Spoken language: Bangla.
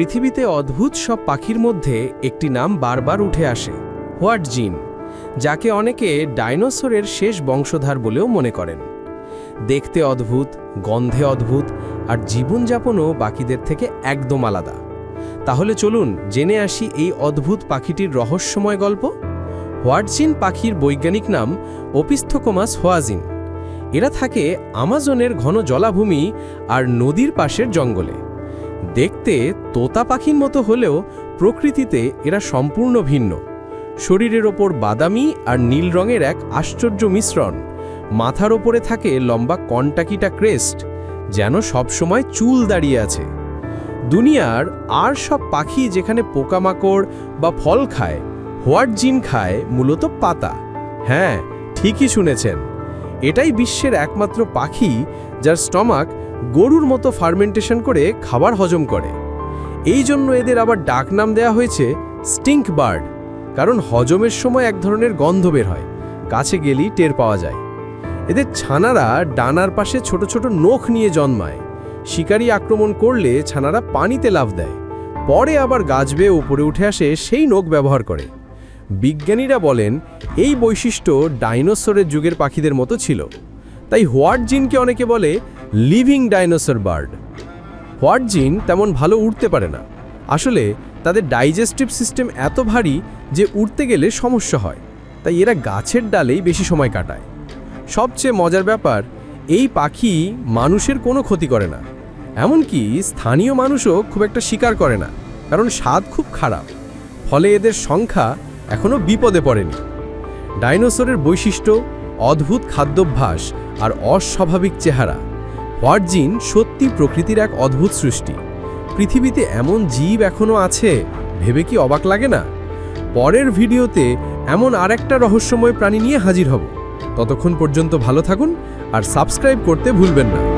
পৃথিবীতে অদ্ভুত সব পাখির মধ্যে একটি নাম বারবার উঠে আসে, হোয়াট জিন, যাকে অনেকে ডাইনোসরের শেষ বংশধার বলেও মনে করেন। দেখতে অদ্ভুত, গন্ধে অদ্ভুত, আর জীবনযাপনও বাকিদের থেকে একদম আলাদা। তাহলে চলুন জেনে আসি এই অদ্ভুত পাখিটির রহস্যময় গল্প। হোয়াটজিন পাখির বৈজ্ঞানিক নাম ওপিস্থকোমাস হোয়াজিন। এরা থাকে আমাজনের ঘন জলাভূমি আর নদীর পাশের জঙ্গলে। দেখতে তোতা পাখির মতো হলেও প্রকৃতিতে এরা সম্পূর্ণ ভিন্ন। শরীরের ওপর বাদামি আর নীল রঙের এক আশ্চর্য মিশ্রণ। মাথার ওপরে থাকে লম্বা কন্টাকিটা ক্রেস্ট, যেন সবসময় চুল দাঁড়িয়ে আছে। দুনিয়ার আর সব পাখি যেখানে পোকামাকড় বা ফল খায়, হোয়াট জিন খায় মূলত পাতা। হ্যাঁ ঠিকই শুনেছেন। এটাই বিশ্বের একমাত্র পাখি যার স্টমাক গরুর মতো ফার্মেন্টেশন করে খাবার হজম করে। এই জন্য এদের আবার ডাকনাম দেয়া হয়েছে স্টিঙ্ক বার্ড, কারণ হজমের সময় এক ধরনের গন্ধ বের হয়, কাছে গেলেই টের পাওয়া যায়। এদের ছানারা ডানার পাশে ছোট ছোট নখ নিয়ে জন্মায়। শিকারী আক্রমণ করলে ছানারা পানিতে লাফ দেয়। পরে আবার গাছ বেয়ে উপরে উঠে আসে সেই নখ ব্যবহার করে। বিজ্ঞানীরা বলেন, এই বৈশিষ্ট্য ডাইনোসরের যুগের পাখিদের মতো ছিল। তাই হোয়াট জিনকে অনেকে বলে লিভিং ডাইনোসর বার্ড। হোয়াট জিন তেমন ভালো উড়তে পারে না। আসলে, তাদের ডাইজেস্টিভ সিস্টেম এত ভারী যে উড়তে গেলে সমস্যা হয়। তাই এরা গাছের ডালেই বেশি সময় কাটায়। সবচেয়ে মজার ব্যাপার, এই পাখি মানুষের কোনো ক্ষতি করে না। এমনকি স্থানীয় মানুষও খুব একটা শিকার করে না, কারণ স্বাদ খুব খারাপ। ফলে এদের সংখ্যা এখনও বিপদে পড়েনি। ডাইনোসরের বৈশিষ্ট্য, অদ্ভুত খাদ্যাভ্যাস আর অস্বাভাবিক চেহারা। হোয়াটজিন সত্যি প্রকৃতির এক অদ্ভুত সৃষ্টি? পৃথিবীতে এমন জীব এখনও আছে? ভেবে কি অবাক লাগে না? পরের ভিডিওতে এমন আর একটা রহস্যময় প্রাণী নিয়ে হাজির হব। ততক্ষণ পর্যন্ত ভালো থাকুন আর সাবস্ক্রাইব করতে ভুলবেন না।